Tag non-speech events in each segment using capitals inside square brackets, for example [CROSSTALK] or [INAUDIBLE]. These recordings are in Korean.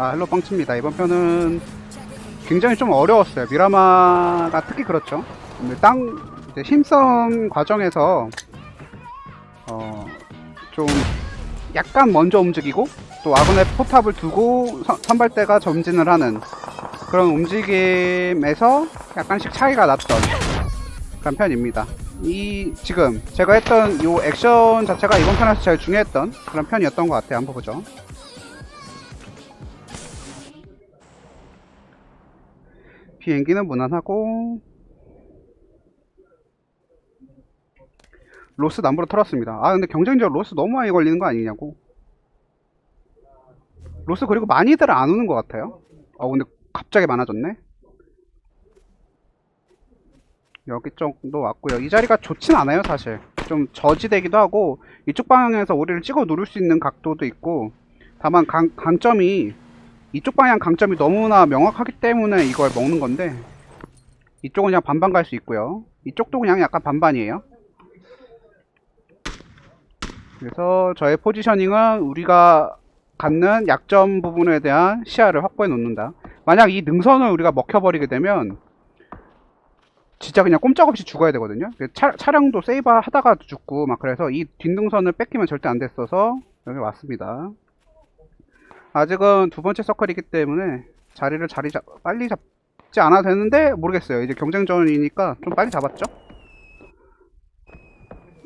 아, 헬로 빵칩니다. 이번 편은 굉장히 좀 어려웠어요. 미라마가 특히 그렇죠. 근데 땅, 이제 힘싸움 과정에서, 어, 좀, 약간 먼저 움직이고, 또 아군의 포탑을 두고 선- 선발대가 전진을 하는 그런 움직임에서 약간씩 차이가 났던 그런 편입니다. 이, 지금 제가 했던 이 액션 자체가 이번 편에서 제일 중요했던 그런 편이었던 것 같아요. 한번 보죠. 비행기는 무난하고 로스 남부로 털었습니다. 아 근데 경쟁적 로스 너무 많이 걸리는 거 아니냐고. 로스 그리고 많이들 안 오는 것 같아요. 어 근데 갑자기 많아졌네. 여기 쪽도 왔고요. 이 자리가 좋진 않아요 사실. 좀 저지되기도 하고 이쪽 방향에서 오리를 찍어 누를 수 있는 각도도 있고 다만 강, 강점이 이쪽 방향 강점이 너무나 명확하기 때문에 이걸 먹는 건데 이쪽은 그냥 반반 갈 수 있고요. 이쪽도 그냥 약간 반반이에요. 그래서 저의 포지셔닝은 우리가 갖는 약점 부분에 대한 시야를 확보해 놓는다. 만약 이 능선을 우리가 먹혀버리게 되면 진짜 그냥 꼼짝없이 죽어야 되거든요. 그 차, 차량도 세이브 하다가 죽고 막 그래서 이 뒷능선을 뺏기면 절대 안 됐어서 여기 왔습니다. 아직은 두 번째 서클이기 때문에 자리를 자리 잡, 빨리 잡지 않아도 되는데 모르겠어요. 이제 경쟁전이니까 좀 빨리 잡았죠?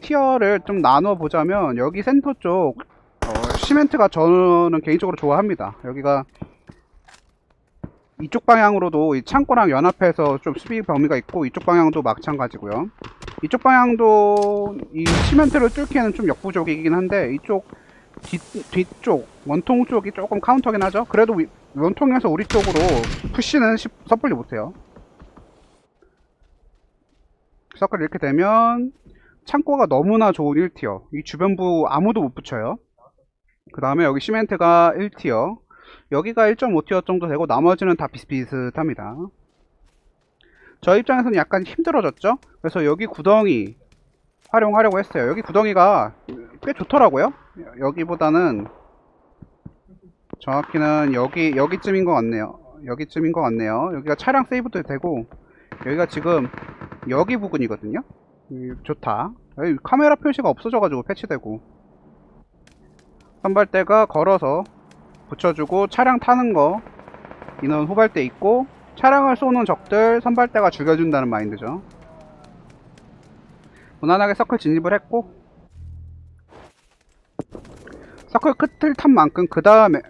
티어를 좀 나눠 보자면 여기 센터 쪽 어, 시멘트가 저는 개인적으로 좋아합니다. 여기가 이쪽 방향으로도 이 창고랑 연합해서 좀 수비 범위가 있고 이쪽 방향도 마찬가지고요. 이쪽 방향도 이 시멘트를 뚫기에는 좀 역부족이긴 한데 이쪽 뒤, 뒤쪽 원통 쪽이 조금 카운터긴 하죠. 그래도 위- 원통에서 우리 쪽으로 푸시는 시- 섣불리 못해요. 서클 이렇게 되면 창고가 너무나 좋은 1티어. 이 주변부 아무도 못 붙여요. 그 다음에 여기 시멘트가 1티어. 여기가 1.5티어 정도 되고 나머지는 다 비슷비슷합니다. 저 입장에서는 약간 힘들어졌죠? 그래서 여기 구덩이 활용하려고 했어요. 여기 구덩이가 꽤 좋더라고요. 여기보다는 정확히는 여기 여기쯤인 것 같네요. 여기쯤인 것 같네요. 여기가 차량 세이브도 되고 여기가 지금 여기 부근이거든요. 음, 좋다. 여기 카메라 표시가 없어져 가지고 패치되고 선발대가 걸어서 붙여주고 차량 타는 거 인원 후발대 있고 차량을 쏘는 적들 선발대가 죽여준다는 마인드죠. 무난하게 서클 진입을 했고 서클 끝을 탄 만큼 그 다음에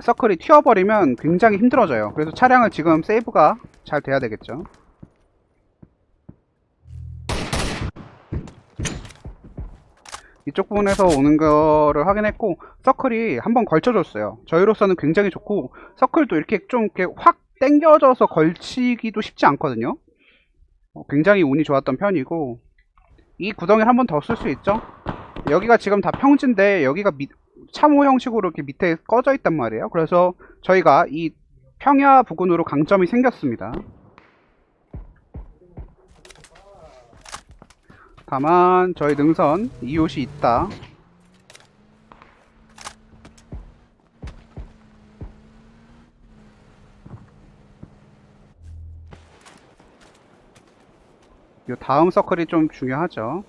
서클이 튀어버리면 굉장히 힘들어져요. 그래서 차량을 지금 세이브가 잘 돼야 되겠죠. 이쪽 부분에서 오는 거를 확인했고 서클이 한번 걸쳐줬어요. 저희로서는 굉장히 좋고 서클도 이렇게 좀 이렇게 확 당겨져서 걸치기도 쉽지 않거든요. 어, 굉장히 운이 좋았던 편이고 이 구덩이를 한 번 더 쓸 수 있죠. 여기가 지금 다 평지인데 여기가 밑- 참호 형식으로 이렇게 밑에 꺼져 있단 말이에요. 그래서 저희가 이 평야 부근으로 강점이 생겼습니다. 다만 저희 능선 이웃이 있다. 요 다음 서클이 좀 중요하죠.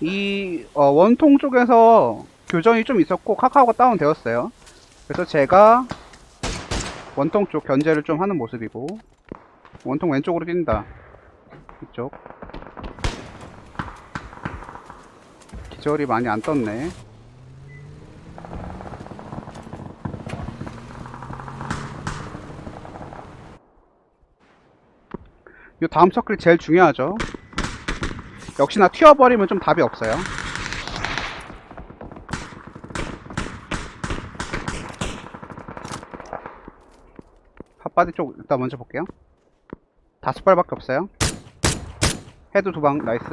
이 어, 원통 쪽에서 교전이 좀 있었고 카카오가 다운되었어요. 그래서 제가 원통 쪽 견제를 좀 하는 모습이고 원통 왼쪽으로 뛴다. 이쪽 기절이 많이 안 떴네. 요 다음 서클이 제일 중요하죠. 역시나 튀어버리면 좀 답이 없어요. 핫바디 쪽 일단 먼저 볼게요. 다섯 발밖에 없어요. 헤드 두 방, 나이스.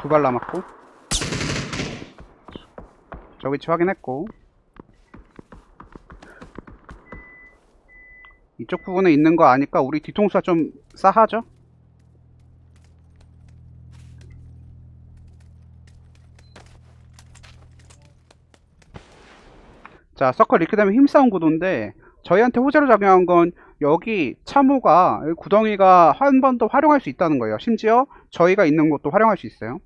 두 발 남았고. 저 위치 확인했고. 이쪽 부분에 있는 거 아니까 우리 뒤통수가 좀 싸하죠? 자, 서클 이렇게 되면 힘싸움 구도인데 저희한테 호재로 작용한 건 여기 참호가 구덩이가 한 번 더 활용할 수 있다는 거예요. 심지어 저희가 있는 곳도 활용할 수 있어요.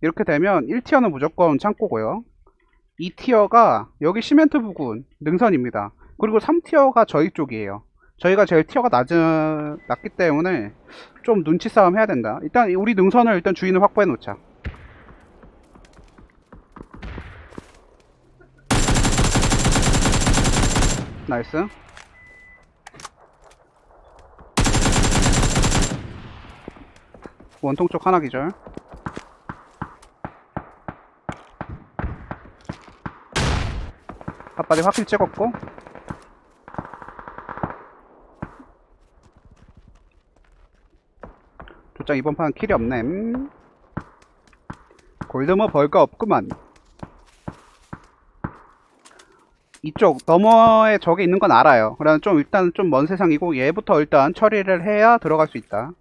이렇게 되면 1티어는 무조건 창고고요. 2티어가 여기 시멘트 부근 능선입니다. 그리고 3티어가 저희 쪽이에요. 저희가 제일 티어가 낮은, 낮기 때문에 좀 눈치 싸움 해야 된다. 일단 우리 능선을 일단 주인을 확보해 놓자. 나이스. 원통 쪽 하나 기절. 핫바디 확실히 찍었고. 조장 이번 판 킬이 없네. 음. 골드머 벌거 없구만. 이쪽 너머에 저게 있는 건 알아요. 그러면 좀 일단 좀 먼 세상이고 얘부터 일단 처리를 해야 들어갈 수 있다.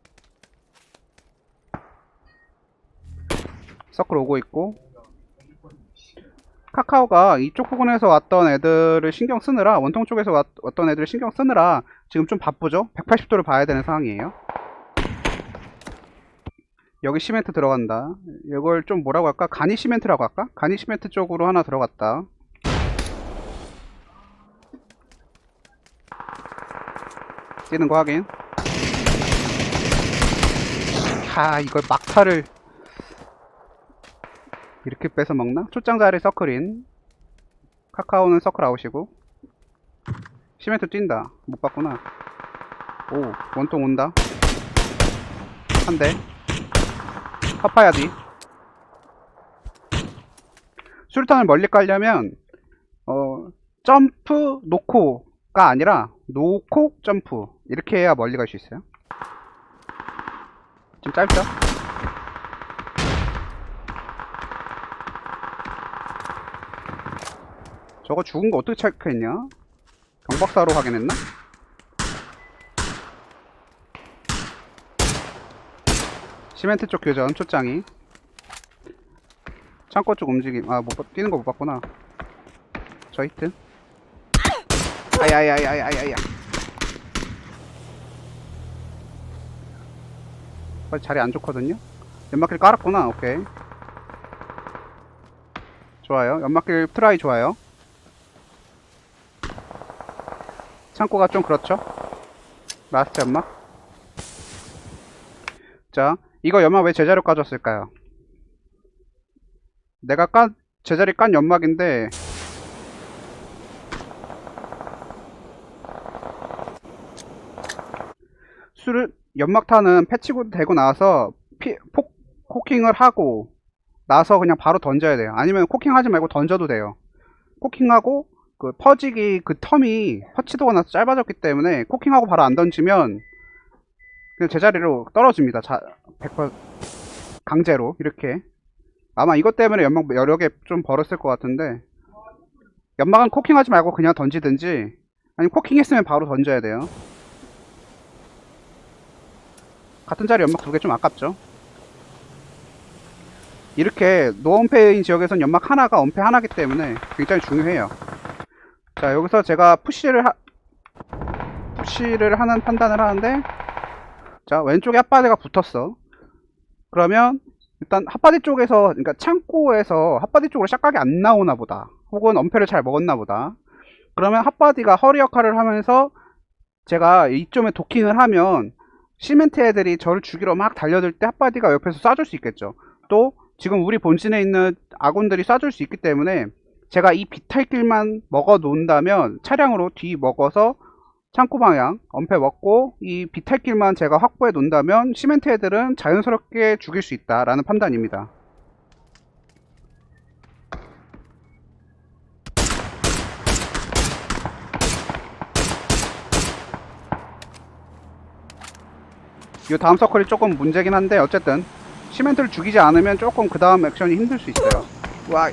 서클 오고 있고 카카오가 이쪽 부근에서 왔던 애들을 신경 쓰느라 원통 쪽에서 왔, 왔던 애들을 신경 쓰느라 지금 좀 바쁘죠? 180도를 봐야 되는 상황이에요. 여기 시멘트 들어간다. 이걸 좀 뭐라고 할까? 가니 시멘트라고 할까? 가니 시멘트 쪽으로 하나 들어갔다. 뛰는 거 확인. 하, 이걸 막타를 이렇게 뺏어 먹나? 초장 자리 서클인. 카카오는 서클 아웃이고. 시멘트 뛴다. 못 봤구나. 오, 원통 온다. 한 대. 파파야 디. 수류탄을 멀리 깔려면, 어, 점프, 놓고 가 아니라, 놓고, 점프. 이렇게 해야 멀리 갈 수 있어요. 좀 짧죠? 저거 죽은 거 어떻게 체크했냐? 경박사로 확인했나? 시멘트 쪽 교전 초장이 창고 쪽 움직임 아못 뛰는 거 못 봤구나 저 히트 아야야야야야야. 자리 안 좋거든요? 연막길 깔았구나 오케이. 좋아요. 연막길 트라이 좋아요. 창고가 좀 그렇죠? 라스트 연막? 자 이거 연막 왜 제자리로 까졌을까요? 내가 깐 제자리 깐 연막인데 수를 연막탄은 패치고 되고 나서 피, 폭, 코킹을 하고 나서 그냥 바로 던져야 돼요 아니면 코킹하지 말고 던져도 돼요 코킹하고 그 퍼지기 그 텀이 퍼치도가 나서 짧아졌기 때문에 코킹하고 바로 안 던지면 그냥 제자리로 떨어집니다. 자, 100% 강제로 이렇게 아마 이것 때문에 연막 여러 개 좀 벌었을 것 같은데 연막은 코킹하지 말고 그냥 던지든지 아니면 코킹했으면 바로 던져야 돼요. 같은 자리 연막 두 개 좀 아깝죠. 이렇게 노엄폐인 지역에선 연막 하나가 엄폐 하나기 때문에 굉장히 중요해요. 자 여기서 제가 푸시를 하, 푸시를 하는 판단을 하는데 자 왼쪽에 핫바디가 붙었어 그러면 일단 핫바디 쪽에서 그러니까 창고에서 핫바디 쪽으로 샷각이 안 나오나 보다 혹은 엄폐를 잘 먹었나 보다 그러면 핫바디가 허리 역할을 하면서 제가 이점에 도킹을 하면 시멘트 애들이 저를 죽이러 막 달려들 때 핫바디가 옆에서 쏴줄 수 있겠죠 또 지금 우리 본진에 있는 아군들이 쏴줄 수 있기 때문에 제가 이 비탈길만 먹어 놓는다면 차량으로 뒤 먹어서 창고 방향 엄폐 먹고 이 비탈길만 제가 확보해 놓는다면 시멘트 애들은 자연스럽게 죽일 수 있다라는 판단입니다. 이 다음 서클이 조금 문제긴 한데 어쨌든 시멘트를 죽이지 않으면 조금 그 다음 액션이 힘들 수 있어요. 와.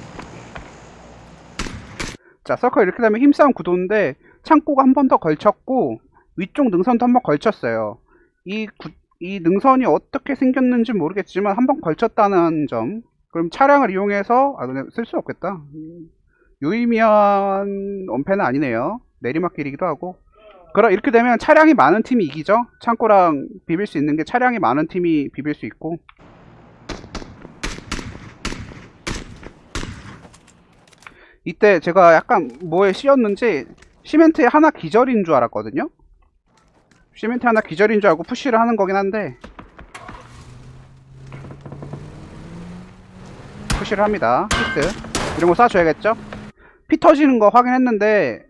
자 서클 이렇게 되면 힘싸움 구도인데 창고가 한 번 더 걸쳤고 위쪽 능선도 한 번 걸쳤어요. 이, 구- 이 능선이 어떻게 생겼는지 모르겠지만 한 번 걸쳤다는 점. 그럼 차량을 이용해서 아 근데 쓸 수 없겠다. 음, 유의미한 원패는 아니네요. 내리막길이기도 하고. 그럼 이렇게 되면 차량이 많은 팀이 이기죠? 창고랑 비빌 수 있는 게 차량이 많은 팀이 비빌 수 있고. 이때 제가 약간 뭐에 씌었는지 시멘트에 하나 기절인 줄 알았거든요? 시멘트 하나 기절인 줄 알고 푸시를 하는 거긴 한데 푸시를 합니다. 히트. 이런 거 쏴줘야겠죠? 피 터지는 거 확인했는데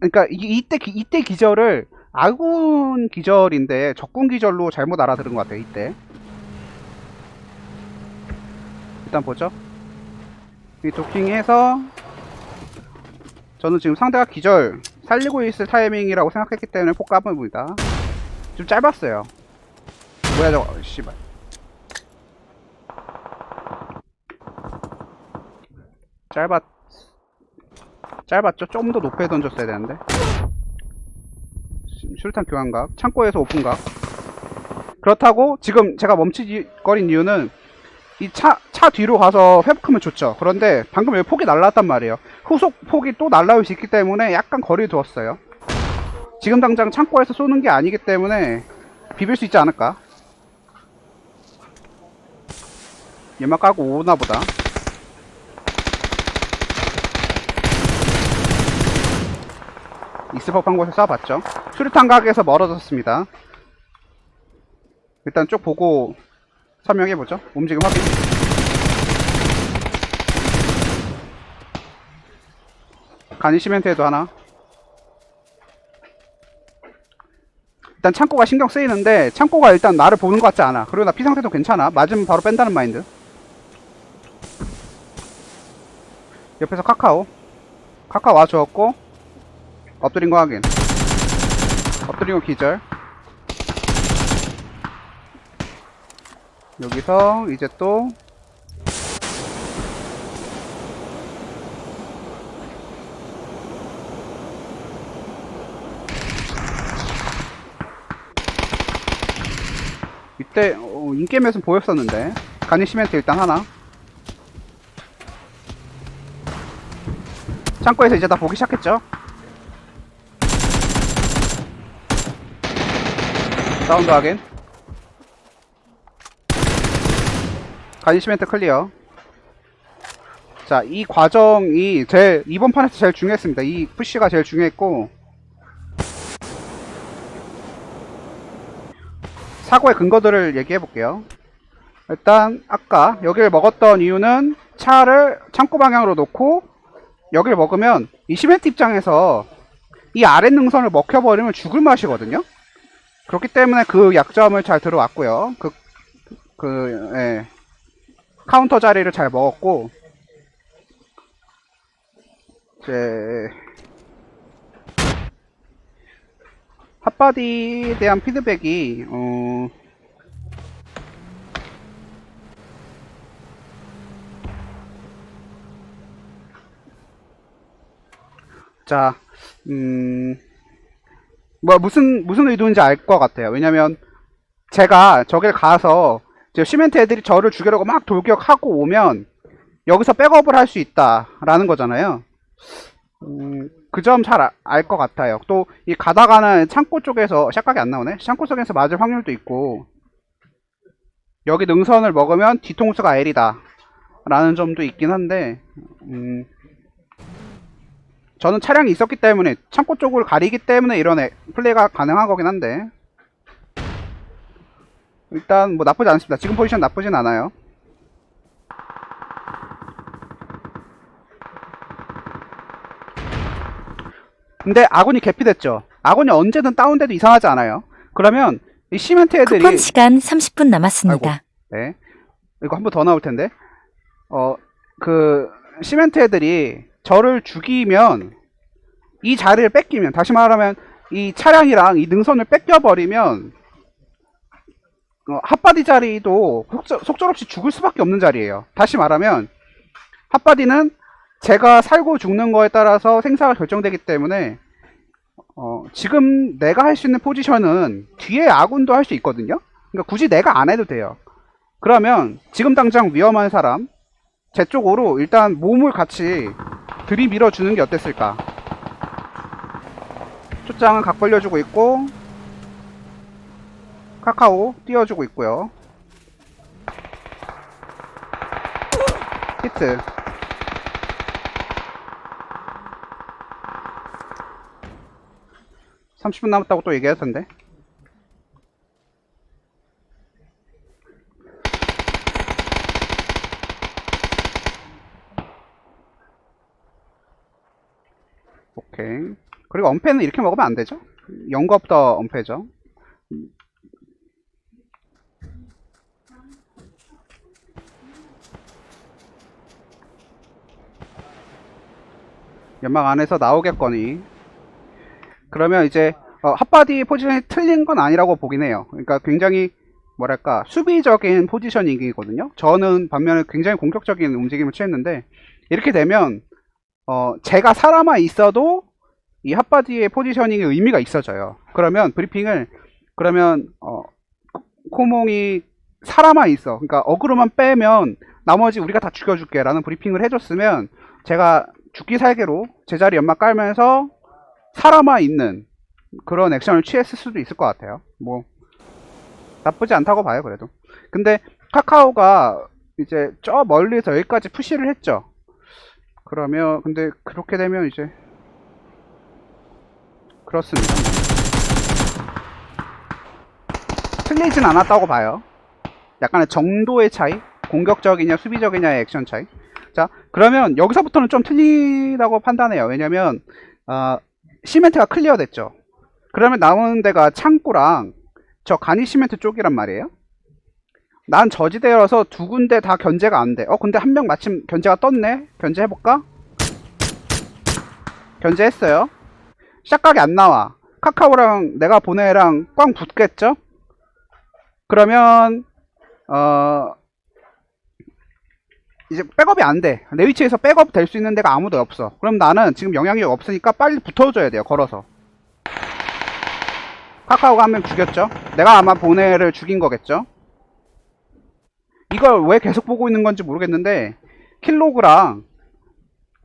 그러니까 이, 기- 이때 기절을 아군 기절인데 적군 기절로 잘못 알아들은 것 같아요. 이때 일단 보죠. 이 도킹해서 저는 지금 상대가 기절 살리고 있을 타이밍이라고 생각했기 때문에 폭 까봅니다. 좀 짧았어요. 뭐야 저거 어, 씨발. 짧았 짧았죠? 좀더 높게 던졌어야 되는데. 시- 수류탄 교환각, 창고에서 오픈각. 그렇다고 지금 제가 멈칫거린 이유는 이 차, 차 뒤로 가서 회복하면 좋죠. 그런데 방금 여기 폭이 날라왔단 말이에요. 후속 폭이 또 날라올 수 있기 때문에 약간 거리를 두었어요. 지금 당장 창고에서 쏘는 게 아니기 때문에 비빌 수 있지 않을까? 연막 까고 오나 보다. 있을 법한 곳에 쏴봤죠. 수류탄 각에서 멀어졌습니다. 일단 쭉 보고 설명해보죠. 움직임 확인. 간이 시멘트에도 하나. 일단 창고가 신경 쓰이는데 창고가 일단 나를 보는 것 같지 않아. 그리고 나 피 상태도 괜찮아. 맞으면 바로 뺀다는 마인드. 옆에서 카카오. 카카오 와주었고 엎드린 거 확인. 엎드린 거 기절. 여기서 이제 또 이때 어, 인게임에서 보였었는데 간이 시멘트 일단 하나 창고에서 이제 다 보기 시작했죠 사운드 확인 간이 시멘트 클리어 자 이 과정이 제 이번 판에서 제일 중요했습니다 이 푸시가 제일 중요했고 사고의 근거들을 얘기해 볼게요. 일단 아까 여기를 먹었던 이유는 차를 창고 방향으로 놓고 여기를 먹으면 이 시멘트 입장에서 이 아랫 능선을 먹혀버리면 죽을 맛이거든요. 그렇기 때문에 그 약점을 잘 들어왔고요. 그, 그, 예. 카운터 자리를 잘 먹었고, 이제, 핫바디에 대한 피드백이 어 자, 음, 뭐, 무슨, 무슨 의도인지 알 것 같아요. 왜냐면, 제가 저길 가서, 이제 시멘트 애들이 저를 죽이려고 막 돌격하고 오면, 여기서 백업을 할 수 있다라는 거잖아요. 음, 그 점 잘 알 것 같아요. 또 이 가다가는 창고 쪽에서 샷각이 안 나오네. 창고 속에서 맞을 확률도 있고 여기 능선을 먹으면 뒤통수가 L이다 라는 점도 있긴 한데 음, 저는 차량이 있었기 때문에 창고 쪽을 가리기 때문에 이런 애- 플레이가 가능한 거긴 한데 일단 뭐 나쁘지 않습니다. 지금 포지션 나쁘진 않아요. 근데 아군이 개피됐죠. 아군이 언제든 다운돼도 이상하지 않아요. 그러면 이 시멘트 애들이 쿠폰 시간 30분 남았습니다. 네. 이거 한 번 더 나올 텐데. 어, 그, 시멘트 애들이 저를 죽이면, 이 자리를 뺏기면, 다시 말하면, 이 차량이랑 이 능선을 뺏겨버리면, 어, 핫바디 자리도 속절, 속절 없이 죽을 수밖에 없는 자리예요. 다시 말하면, 핫바디는 제가 살고 죽는 거에 따라서 생사가 결정되기 때문에, 어, 지금 내가 할 수 있는 포지션은 뒤에 아군도 할 수 있거든요? 그러니까 굳이 내가 안 해도 돼요. 그러면 지금 당장 위험한 사람 제 쪽으로 일단 몸을 같이 들이밀어 주는 게 어땠을까? 초장은 각 벌려주고 있고 카카오 띄워주고 있고요. 히트. (30분) 남았다고 또 얘기할 텐데 오케이 그리고 엄폐는 이렇게 먹으면 안 되죠? 영겁더 엄폐죠. 연막 안에서 나오겠거니. 그러면 이제 어, 핫바디 포지션이 틀린 건 아니라고 보긴 해요. 그러니까 굉장히 뭐랄까 수비적인 포지셔닝이거든요. 저는 반면에 굉장히 공격적인 움직임을 취했는데 이렇게 되면 어, 제가 살아만 있어도 이 핫바디의 포지셔닝에 의미가 있어져요 그러면 브리핑을 그러면 어, 코몽이 살아만 있어 그러니까 어그로만 빼면 나머지 우리가 다 죽여줄게 라는 브리핑을 해줬으면 제가 죽기 살기로 제자리 연막 깔면서 살아만 있는 그런 액션을 취했을 수도 있을 것 같아요. 뭐 나쁘지 않다고 봐요, 그래도. 근데 카카오가 이제 저 멀리서 여기까지 푸시를 했죠. 그러면 근데 그렇게 되면 이제 그렇습니다. 틀리진 않았다고 봐요. 약간의 정도의 차이, 공격적이냐 수비적이냐의 액션 차이. 자, 그러면 여기서부터는 좀 틀리다고 판단해요. 왜냐면 어, 시멘트가 클리어 됐죠. 그러면 남은 데가 창고랑 저 간이 시멘트 쪽이란 말이에요. 난 저지대여서 두 군데 다 견제가 안 돼. 어, 근데 한 명 마침 견제가 떴네? 견제해볼까? 견제했어요. 시작각이 안 나와. 카카오랑 내가 보내랑 꽝 붙겠죠? 그러면, 어, 이제 백업이 안 돼. 내 위치에서 백업 될 수 있는 데가 아무도 없어. 그럼 나는 지금 영향력이 없으니까 빨리 붙어줘야 돼요. 걸어서. 카카오가 한 명 죽였죠. 내가 아마 보네를 죽인 거겠죠. 이걸 왜 계속 보고 있는 건지 모르겠는데 킬로그랑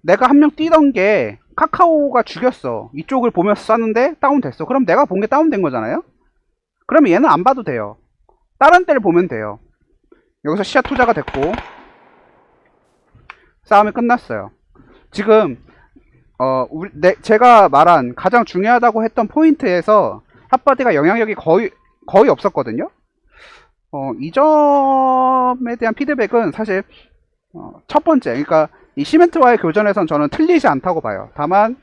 내가 한 명 뛰던 게 카카오가 죽였어. 이쪽을 보면서 쐈는데 다운됐어. 그럼 내가 본 게 다운된 거잖아요. 그러면 얘는 안 봐도 돼요. 다른 데를 보면 돼요. 여기서 시야 투자가 됐고 싸움이 끝났어요. 지금 어 우리, 내, 제가 말한 가장 중요하다고 했던 포인트에서 핫바디가 영향력이 거의 거의 없었거든요. 어, 이 점에 대한 피드백은 사실 어, 첫 번째, 그러니까 이 시멘트와의 교전에선 저는 틀리지 않다고 봐요. 다만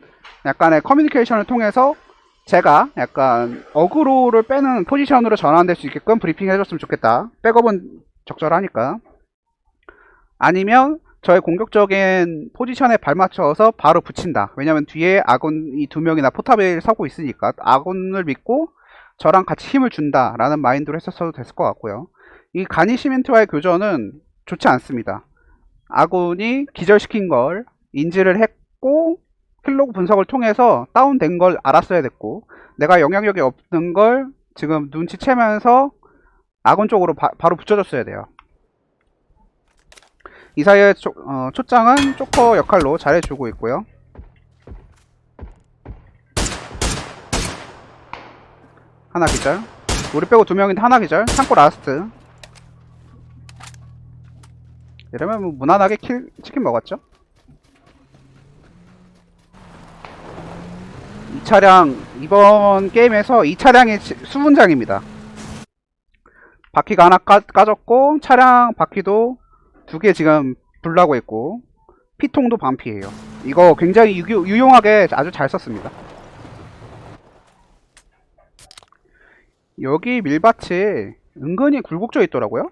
약간의 커뮤니케이션을 통해서 제가 약간 어그로를 빼는 포지션으로 전환될 수 있게끔 브리핑 해줬으면 좋겠다. 백업은 적절하니까. 아니면 저의 공격적인 포지션에 발맞춰서 바로 붙인다. 왜냐면 뒤에 아군이 두 명이나 포탑에 서고 있으니까 아군을 믿고 저랑 같이 힘을 준다라는 마인드로 했었어도 됐을 것 같고요. 이 가니 시멘트와의 교전은 좋지 않습니다. 아군이 기절시킨 걸 인지를 했고 킬로그 분석을 통해서 다운된 걸 알았어야 됐고 내가 영향력이 없는 걸 지금 눈치채면서 아군 쪽으로 바, 로 붙여줬어야 돼요. 이 사이에 초, 어, 초장은 조커 역할로 잘해주고 있고요. 하나 기절. 우리 빼고 두 명인데 하나 기절. 창고 라스트. 이러면 뭐 무난하게 킬, 치킨 먹었죠? 이 차량, 이번 게임에서 이 차량이 치- 수분장입니다. 바퀴가 하나 까, 까졌고, 차량 바퀴도 두 개 지금 불나고 있고, 피통도 반피예요. 이거 굉장히 유, 유용하게 아주 잘 썼습니다. 여기 밀밭이 은근히 굴곡져 있더라고요.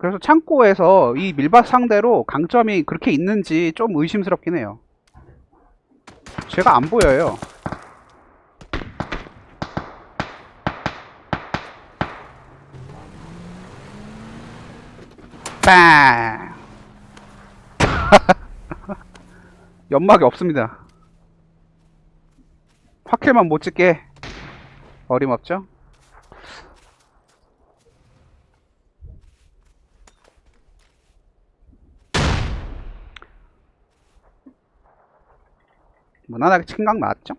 그래서 창고에서 이 밀밭 상대로 강점이 그렇게 있는지 좀 의심스럽긴 해요. 제가 안 보여요. 빵! [LAUGHS] 연막이 없습니다. 확킬만 못 찍게 어림없죠? 무난하게 치킨각 나왔죠?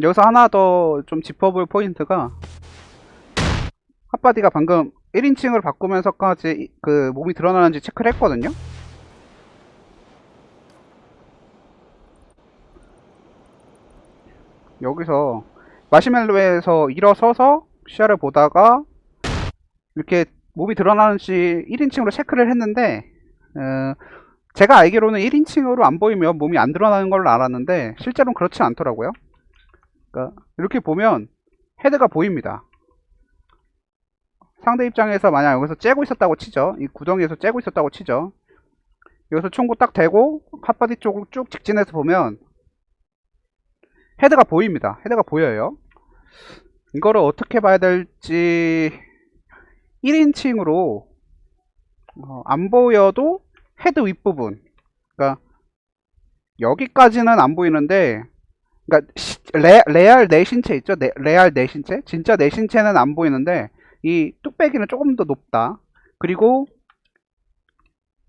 여기서 하나 더 좀 짚어볼 포인트가 핫바디가 방금 1인칭을 바꾸면서까지 그 몸이 드러나는지 체크를 했거든요? 여기서 마시멜로에서 일어서서 시야를 보다가 이렇게 몸이 드러나는지 1인칭으로 체크를 했는데 어, 제가 알기로는 1인칭으로 안 보이면 몸이 안 드러나는 걸로 알았는데 실제로는 그렇지 않더라고요. 그러니까 이렇게 보면 헤드가 보입니다. 상대 입장에서 만약 여기서 째고 있었다고 치죠. 이 구덩이에서 째고 있었다고 치죠. 여기서 총구 딱 대고 핫바디 쪽으로 쭉 직진해서 보면 헤드가 보입니다. 헤드가 보여요. 이거를 어떻게 봐야 될지 1인칭으로 어, 안 보여도 헤드 윗부분 그러니까 여기까지는 안 보이는데 그러니까 시- 레, 레알 내 신체 있죠? 내, 레알 내 신체? 진짜 내 신체는 안 보이는데 이 뚝배기는 조금 더 높다. 그리고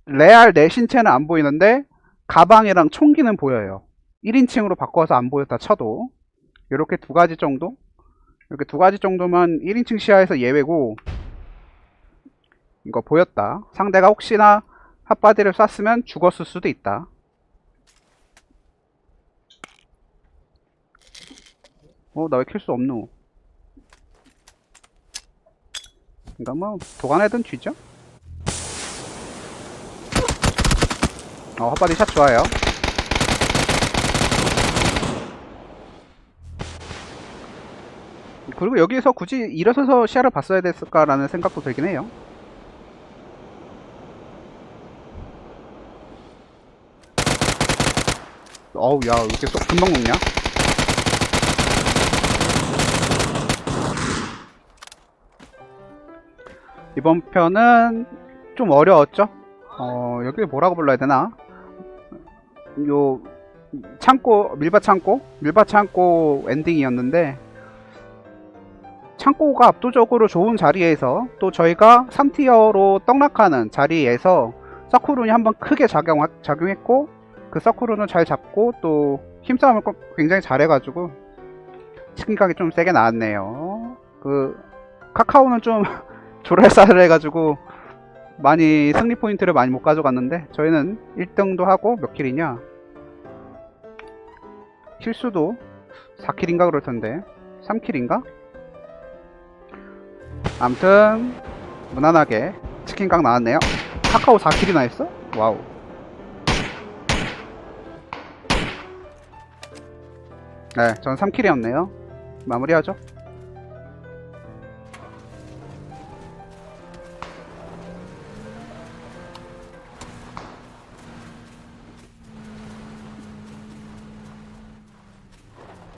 레알 내 신체는 안 보이는데 가방이랑 총기는 보여요. 1인칭으로 바꿔서 안 보였다 쳐도 이렇게 두 가지 정도? 이렇게 두 가지 정도만 1인칭 시야에서 예외고 이거 보였다. 상대가 혹시나 핫바디를 쐈으면 죽었을 수도 있다. 어, 나 왜 킬 수 없노? 그니까 뭐, 도관에든 쥐죠? 어, 핫바디 샷 좋아요. 그리고 여기에서 굳이 일어서서 시야를 봤어야 됐을까라는 생각도 들긴 해요. 어우, 야, 왜 이렇게 쏙 금방 먹냐? 이번 편은 좀 어려웠죠? 어, 여기 뭐라고 불러야 되나? 요, 창고, 밀밭 창고? 밀밭 창고 엔딩이었는데, 창고가 압도적으로 좋은 자리에서 또 저희가 3티어로 떡락하는 자리에서 서쿠룬이 한번 크게 작용, 작용했고 그 서쿠룬을 잘 잡고 또 힘싸움을 꼭 굉장히 잘해가지고 치킨각이 좀 세게 나왔네요. 그 카카오는 좀 [LAUGHS] 조랄싸를 해가지고 많이 승리 포인트를 많이 못 가져갔는데 저희는 1등도 하고 몇 킬이냐? 킬수도 4킬인가 그럴 텐데. 3킬인가? 암튼 무난하게 치킨각 나왔네요. 카카오 4킬이나 했어? 와우 네, 전 3킬이었네요. 마무리하죠